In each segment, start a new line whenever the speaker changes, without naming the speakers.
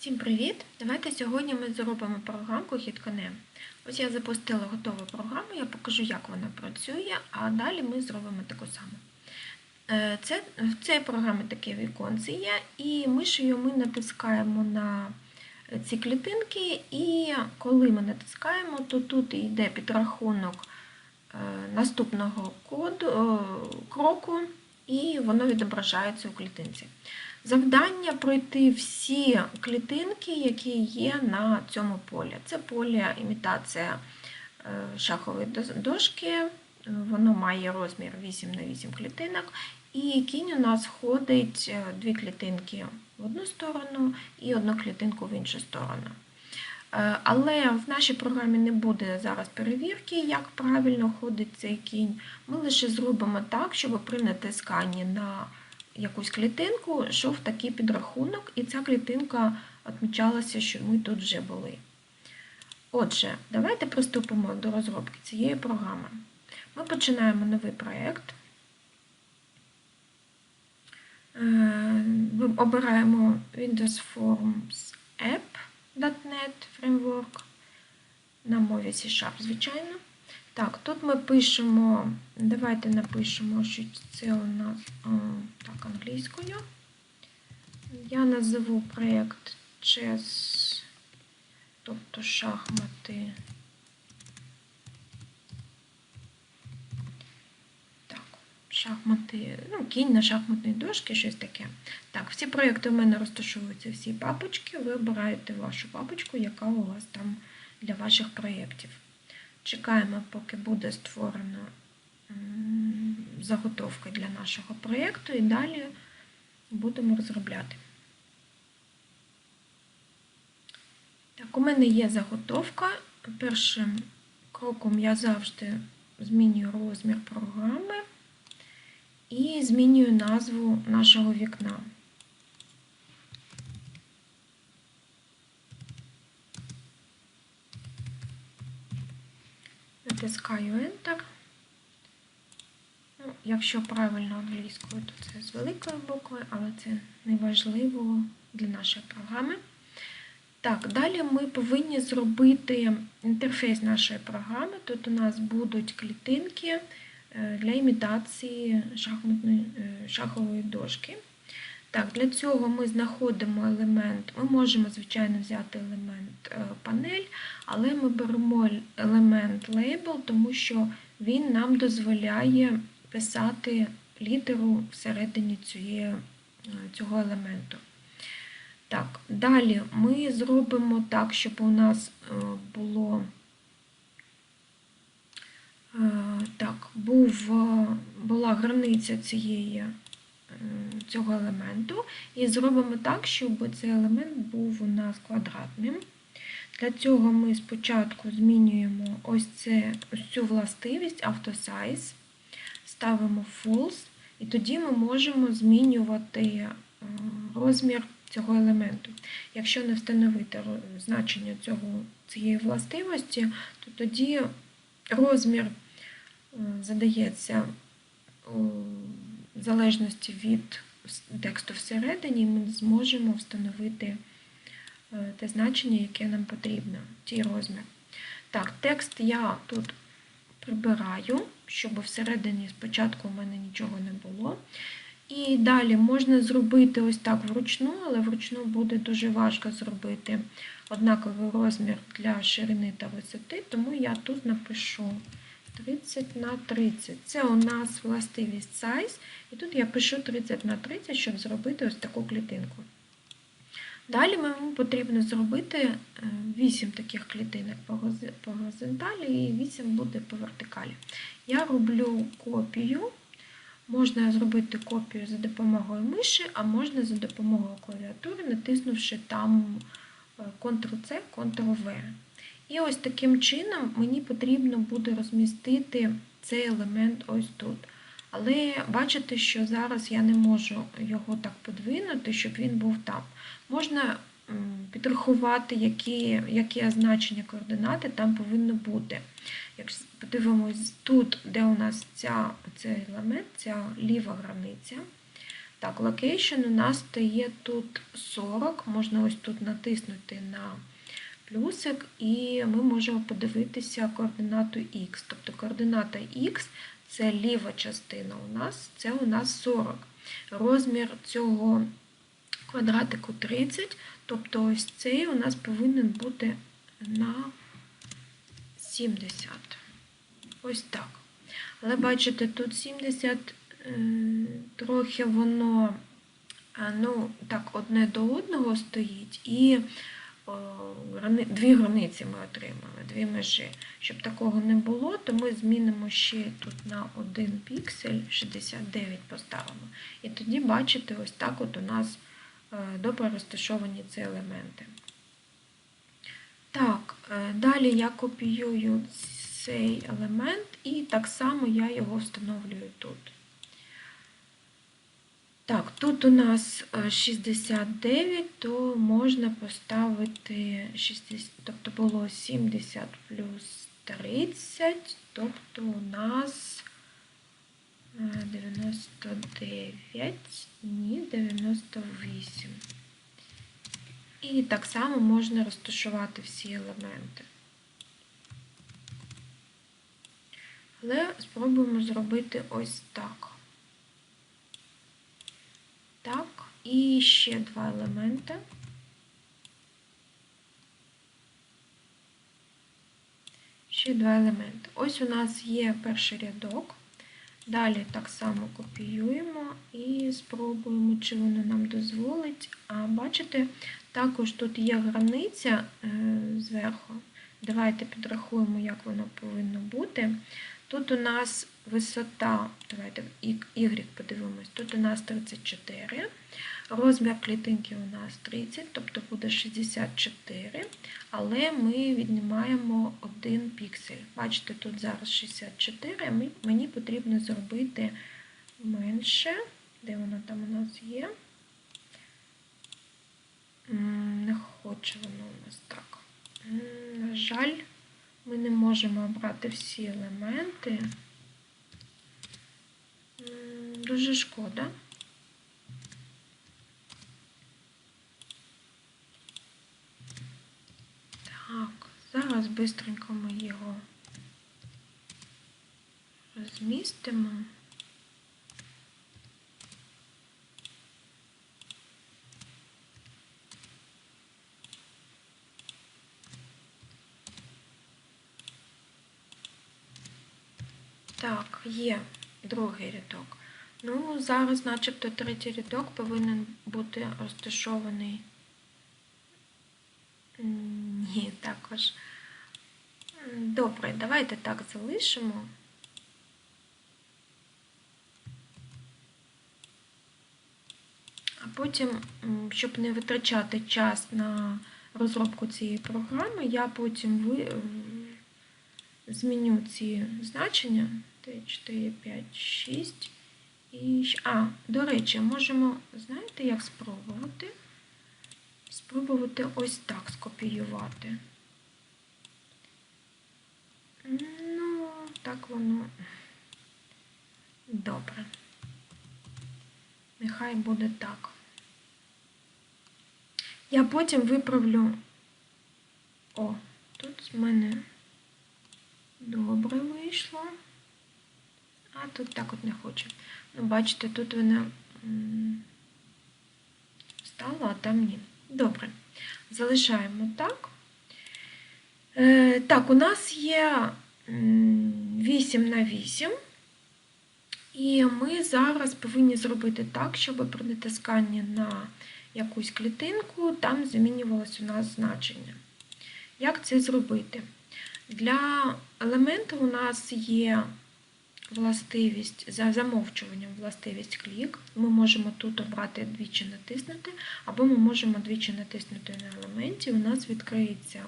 Всім привіт! Давайте сьогодні ми зробимо програмку HitConnect. Ось я запустила готову програму, я покажу, як вона працює, а далі ми зробимо таку саму. Е, Це, в цій програмі таке віконце є, і мишею ми натискаємо на ці клітинки, і коли ми натискаємо, то тут йде підрахунок е, наступного коду, е, кроку, і воно відображається у клітинці. Завдання пройти всі клітинки, які є на цьому полі. Це поле імітація е, шахової дошки, воно має розмір 8 на 8 клітинок. І кінь у нас входить е, дві клітинки в одну сторону і одну клітинку в іншу сторону. Е, Але в нашій програмі не буде зараз перевірки, як правильно ходить цей кінь. Ми лише зробимо так, щоб при натисканні на якусь клітинку йшов такий підрахунок, і ця клітинка відмічалася, що ми тут вже були. Отже, давайте приступимо до розробки цієї програми. Ми починаємо новий проєкт. Ми обираємо Windows Forms App.NET Framework на мові C-Sharp, звичайно. Так, тут ми пишемо, давайте напишемо, що це у нас так, англійською. Я назову проєкт Chess, тобто шахмати. Так, шахмати, ну, кінь на шахматній дошці, щось таке. Так, всі проєкти у мене розташовуються всі папочки. Ви обираєте вашу папочку, яка у вас там для ваших проєктів. Чекаємо, поки буде створена заготовка для нашого проєкту, і далі будемо розробляти. Так, у мене є заготовка. Першим кроком я завжди змінюю розмір програми і змінюю назву нашого вікна. Натискаю Enter. Ну, Якщо правильно англійською, то це з великої букви, але це не важливо для нашої програми. Так, далі ми повинні зробити інтерфейс нашої програми. Тут у нас будуть клітинки для імітації шахматної, шахової дошки. Так, Для цього ми знаходимо елемент, ми можемо, звичайно, взяти елемент панель, але ми беремо елемент label, тому що він нам дозволяє писати літеру всередині цієї, цього елементу. Так, Далі ми зробимо так, щоб у нас було так, була границя цієї цього елементу, і зробимо так, щоб цей елемент був у нас квадратним. Для цього ми спочатку змінюємо ось, це, ось цю властивість автосайз, ставимо false, і тоді ми можемо змінювати розмір цього елементу. Якщо не встановити значення цього, цієї властивості, то тоді розмір задається в залежності від тексту всередині, ми зможемо встановити те значення, яке нам потрібно, ті розмір. Так, текст я тут прибираю, щоб всередині спочатку у мене нічого не було. І далі можна зробити ось так вручну, але вручну буде дуже важко зробити однаковий розмір для ширини та висоти, тому я тут напишу 30 на 30. Це у нас властивість size, і тут я пишу 30 на 30, щоб зробити ось таку клітинку. Далі мені потрібно зробити 8 таких клітинок по горизонталі і 8 буде по вертикалі. Я роблю копію. Можна зробити копію за допомогою миші, а можна за допомогою клавіатури, натиснувши там Ctrl-C, Ctrl-V. І ось таким чином мені потрібно буде розмістити цей елемент ось тут. Але бачите, що зараз я не можу його так подвинути, щоб він був там. Можна підрахувати, які які значення координати там повинно бути. Якщо подивимось тут, де у нас ця, цей елемент, ця ліва границя, Так, location у нас стає тут 40, можна ось тут натиснути на плюсик, і ми можемо подивитися координату Х. Тобто координата Х це ліва частина у нас, це у нас 40. Розмір цього квадратику 30, тобто ось цей у нас повинен бути на 70. Ось так. Але бачите, тут 70 е, трохи воно е, ну, так, одне до одного стоїть, і дві границі ми отримали, дві межі. Щоб такого не було, то ми змінимо ще тут на один піксель 69 поставимо. І тоді, бачите, ось так от у нас е, добре розташовані ці елементи. Так, е, далі я копіюю цей елемент і так само я його встановлюю тут. Так, тут у нас е, 69, то можна поставити 60, тобто було 70 плюс 30, тобто у нас е, 99, ні, 98. І так само можна розташувати всі елементи. Але спробуємо зробити ось так. Так, і ще два елементи. Ще два елементи. Ось у нас є перший рядок. Далі так само копіюємо і спробуємо, чи воно нам дозволить. А бачите, також тут є границя е, зверху. Давайте підрахуємо, як воно повинно бути. Тут у нас висота, давайте Y подивимось, тут у нас 34, розмір клітинки у нас 30, тобто буде 64, але ми віднімаємо 1 піксель. Бачите, тут зараз 64, а мені потрібно зробити менше, де воно там у нас є. Не хоче воно у нас так. На жаль, ми не можемо обрати всі елементи. Дуже шкода. Так, зараз бистренько ми його розмістимо. Так, є другий рядок. Ну, зараз, начебто, третій рядок повинен бути розташований. Ні, також. Добре, давайте так залишимо. А потім, щоб не витрачати час на розробку цієї програми, я потім ви, зміню ці значення 3, 4, 5, 6. І... А, до речі, можемо, знаєте, як спробувати? Спробувати ось так скопіювати. Ну, так воно. Добре. Нехай буде так. Я потім виправлю. О, тут з мене добре вийшло. А тут так от не хоче. Ну, бачите, тут вона стала, а там ні. Добре. Залишаємо так. Е, так, у нас є 8 на 8. І ми зараз повинні зробити так, щоб при натисканні на якусь клітинку там змінювалося у нас значення. Як це зробити? Для елементу у нас є властивість, за замовчуванням властивість клік. Ми можемо тут обрати двічі натиснути, або ми можемо двічі натиснути на елементі. У нас відкриється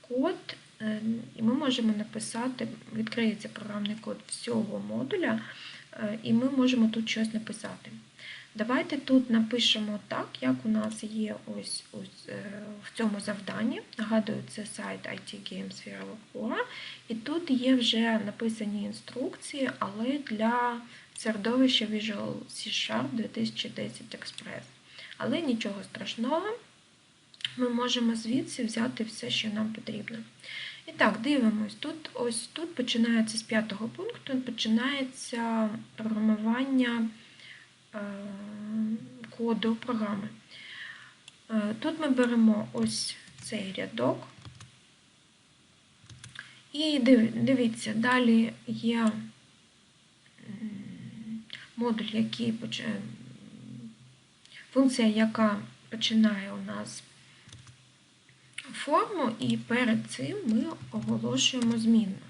код, е, і ми можемо написати, відкриється програмний код всього модуля, е, і ми можемо тут щось написати. Давайте тут напишемо так, як у нас є ось, ось е, в цьому завданні. Нагадую, це сайт IT Games Vira І тут є вже написані інструкції, але для середовища Visual C Sharp 2010 Express. Але нічого страшного, ми можемо звідси взяти все, що нам потрібно. І так, дивимось. Тут ось тут починається з п'ятого пункту, починається програмування коду програми. Е, тут ми беремо ось цей рядок. І дивіться, далі є модуль, який функція, яка починає у нас форму, і перед цим ми оголошуємо змінну.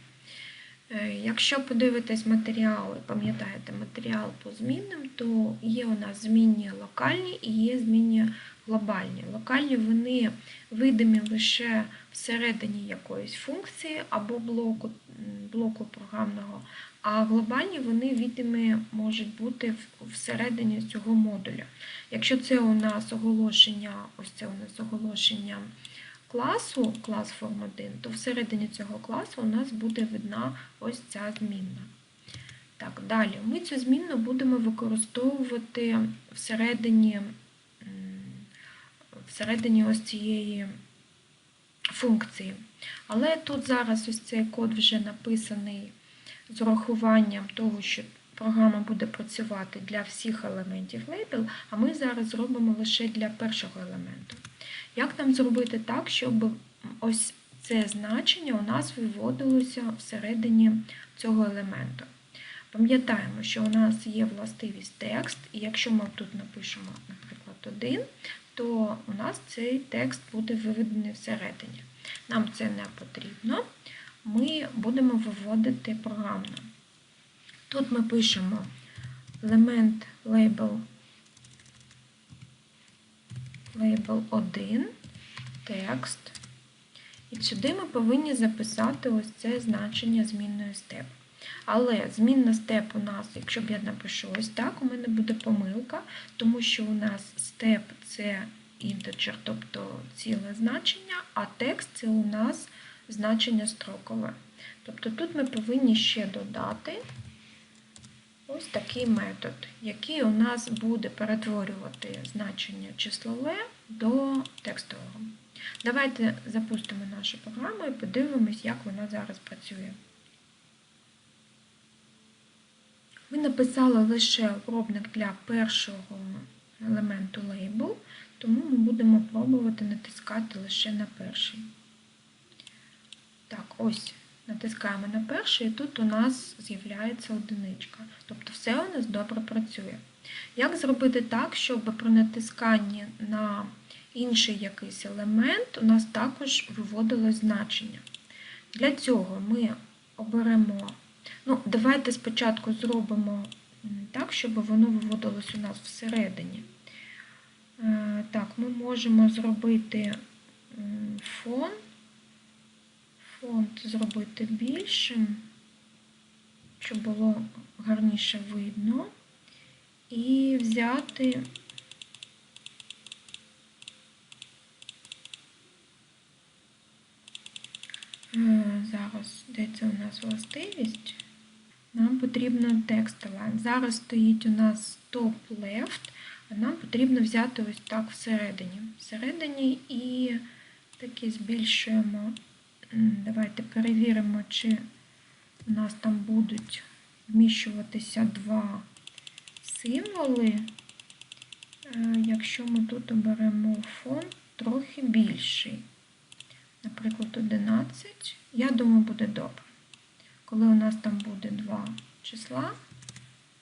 Е, якщо подивитись матеріали, пам'ятаєте матеріал по змінним, то є у нас змінні локальні і є змінні глобальні. Локальні вони видимі лише всередині якоїсь функції або блоку блоку програмного, а глобальні вони видимі можуть бути всередині цього модуля. Якщо це у нас оголошення, ось це у нас оголошення класу, клас форм 1, то всередині цього класу у нас буде видна ось ця змінна. Так, Далі ми цю змінну будемо використовувати всередині всередині ось цієї функції. Але тут зараз ось цей код вже написаний з урахуванням того, що програма буде працювати для всіх елементів лейбл, а ми зараз зробимо лише для першого елементу. Як нам зробити так, щоб ось це значення у нас виводилося всередині цього елементу? Пам'ятаємо, що у нас є властивість текст, і якщо ми тут напишемо, наприклад, 1, то у нас цей текст буде виведений всередині. Нам це не потрібно. Ми будемо виводити програмно. Тут ми пишемо елемент label label 1, текст. І сюди ми повинні записати ось це значення змінної степ. Але змінна степ у нас, якщо б я напишу ось так, у мене буде помилка, тому що у нас степ це інтеджер, тобто ціле значення, а текст це у нас значення строкове. Тобто тут ми повинні ще додати ось такий метод, який у нас буде перетворювати значення числове до текстового. Давайте запустимо нашу програму і подивимось, як вона зараз працює. Ми написали лише пробник для першого елементу лейбл, тому ми будемо пробувати натискати лише на перший. Так, ось натискаємо на перший, і тут у нас з'являється одиничка. Тобто все у нас добре працює. Як зробити так, щоб при натисканні на інший якийсь елемент у нас також виводилось значення? Для цього ми оберемо, ну, давайте спочатку зробимо так, щоб воно виводилось у нас всередині. Е, так, ми можемо зробити фон фонд зробити більшим, щоб було гарніше видно. І взяти е, зараз, де це у нас властивість? Нам потрібно текст align. Зараз стоїть у нас top left, а нам потрібно взяти ось так всередині. Всередині і таки збільшуємо Давайте перевіримо, чи у нас там будуть вміщуватися два символи. Е, якщо ми тут оберемо фон трохи більший, наприклад, 11, я думаю, буде добре. Коли у нас там буде два числа,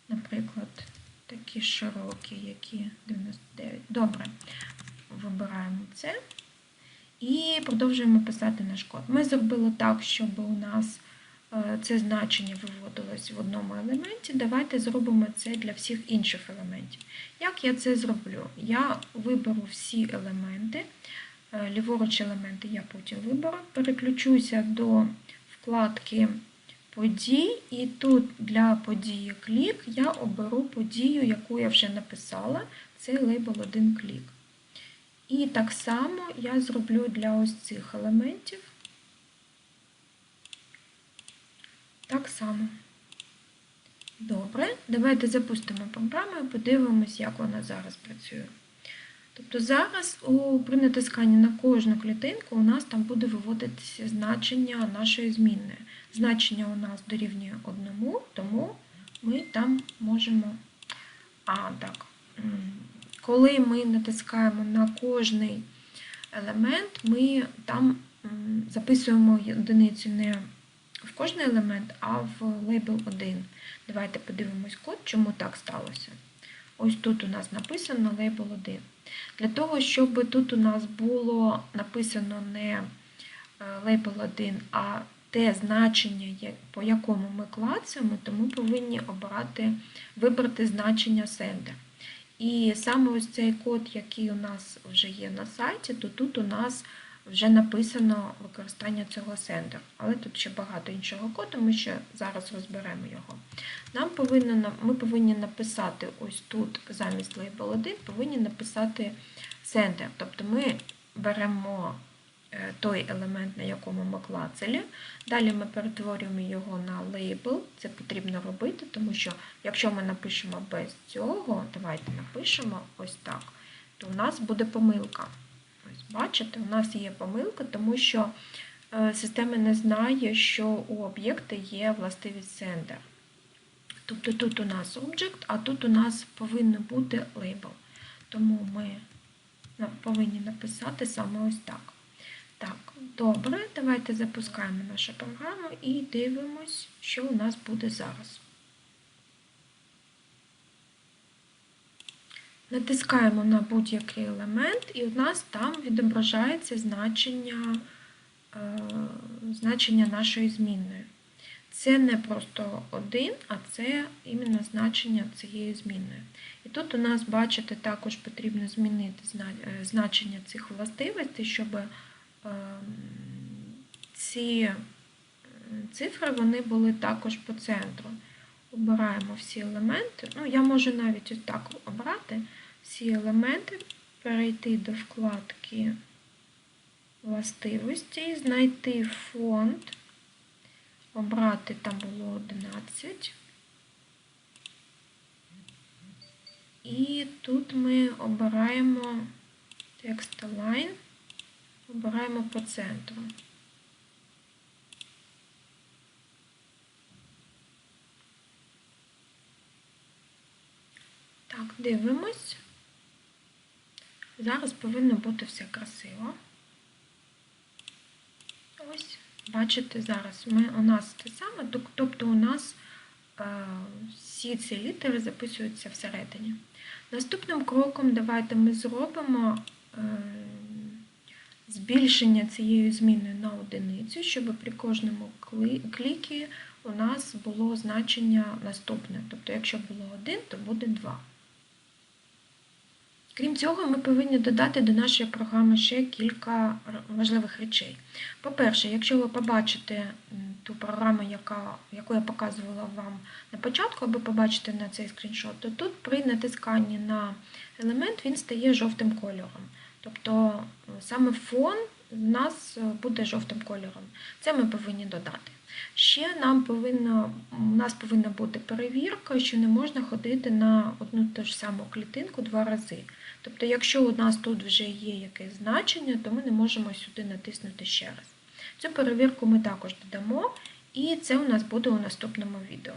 наприклад, такі широкі, які 99. Добре, вибираємо це. І продовжуємо писати наш код. Ми зробили так, щоб у нас е, це значення виводилось в одному елементі. Давайте зробимо це для всіх інших елементів. Як я це зроблю? Я виберу всі елементи, е, ліворуч елементи я потім виберу, переключуся до вкладки подій, і тут для події клік я оберу подію, яку я вже написала, це лейбл 1 клік. І так само я зроблю для ось цих елементів. Так само. Добре, давайте запустимо програму і подивимось, як вона зараз працює. Тобто зараз при натисканні на кожну клітинку у нас там буде виводитися значення нашої змінної. Значення у нас дорівнює одному, тому ми там можемо. А, так. Коли ми натискаємо на кожний елемент, ми там записуємо одиницю не в кожний елемент, а в лейбл 1. Давайте подивимось код, чому так сталося. Ось тут у нас написано лейбл 1. Для того, щоб тут у нас було написано не лейбл 1, а те значення, по якому ми клацаємо, то ми повинні обрати, вибрати значення sender. І саме ось цей код, який у нас вже є на сайті, то тут у нас вже написано використання цього сендер. Але тут ще багато іншого коду, ми ще зараз розберемо його. Нам повинно, Ми повинні написати ось тут замість label 1, повинні написати сендер. Тобто ми беремо той елемент, на якому ми клацали. Далі ми перетворюємо його на лейбл. Це потрібно робити, тому що якщо ми напишемо без цього, давайте напишемо ось так, то у нас буде помилка. Ось, Бачите, у нас є помилка, тому що е, система не знає, що у об'єкта є властивість sender. Тобто тут у нас object, а тут у нас повинен бути лейбл. Тому ми повинні написати саме ось так. Так, добре, давайте запускаємо нашу програму і дивимось, що у нас буде зараз. Натискаємо на будь-який елемент, і у нас там відображається значення, е, значення нашої змінної. Це не просто один, а це іменно значення цієї змінної. І тут у нас, бачите, також потрібно змінити е, значення цих властивостей, щоб ці цифри вони були також по центру. Обираємо всі елементи. Ну, Я можу навіть ось так обрати всі елементи, перейти до вкладки властивості, знайти фонд обрати там було 11. І тут ми обираємо текст align, обираємо по центру. Так, дивимось. Зараз повинно бути все красиво. Ось. Бачите, зараз ми, у нас те саме, тобто у нас е, всі ці літери записуються всередині. Наступним кроком давайте ми зробимо е, збільшення цієї зміни на одиницю, щоб при кожному клікі у нас було значення наступне. Тобто, якщо було 1, то буде 2. Крім цього, ми повинні додати до нашої програми ще кілька важливих речей. По-перше, якщо ви побачите ту програму, яка, яку я показувала вам на початку, або побачите на цей скріншот, то тут при натисканні на елемент він стає жовтим кольором. Тобто саме фон у нас буде жовтим кольором. Це ми повинні додати. Ще нам повинна, у нас повинна бути перевірка, що не можна ходити на одну ту ж саму клітинку два рази. Тобто, якщо у нас тут вже є якесь значення, то ми не можемо сюди натиснути ще раз. Цю перевірку ми також додамо, і це у нас буде у наступному відео.